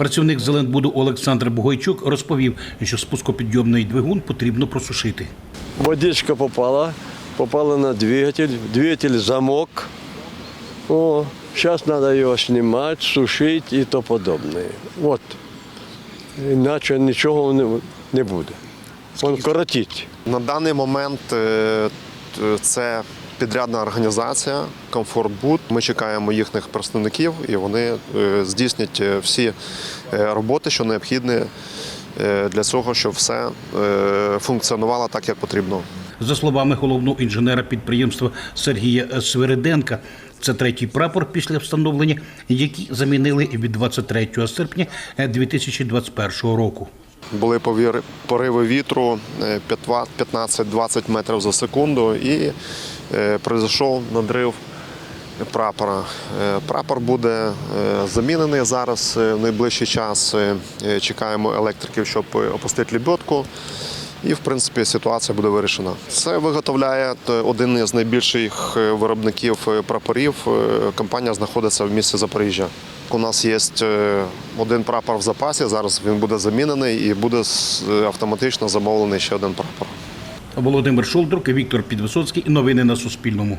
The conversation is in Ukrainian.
Працівник Зеленбуду Олександр Бугойчук розповів, що спускопідйомний двигун потрібно просушити. Водичка попала, попала на двигатель, двигатель замок. О, сейчас надо его снимать, сушить и то подобное. Вот. Иначе нічого не, буде. Он коротить. На даний момент е, це підрядна організація Комфортбуд. Ми чекаємо їхніх представників і вони е, здійснять е, всі е, роботи, що необхідні для цього, щоб все функціонувало так, як потрібно. За словами головного інженера підприємства Сергія Свириденка, це третій прапор після встановлення, який замінили від 23 серпня 2021 року. Були пориви вітру е, 15-20 метрів за секунду і е, пройшов надрив прапора. Е, Прапор буде е, замінений зараз е, в найближчий час. Е, е, Чекаємо електриків, щоб е, опустити лебедку. І, в принципі, ситуація буде вирішена. Це виготовляє е, один із найбільших е, виробників е, прапорів. Компанія знаходиться в місті Запоріжжя. У нас є один прапор в запасі. Зараз він буде замінений і буде автоматично замовлений ще один прапор. Володимир Шолдрук, Віктор Підвисоцький. Новини на Суспільному.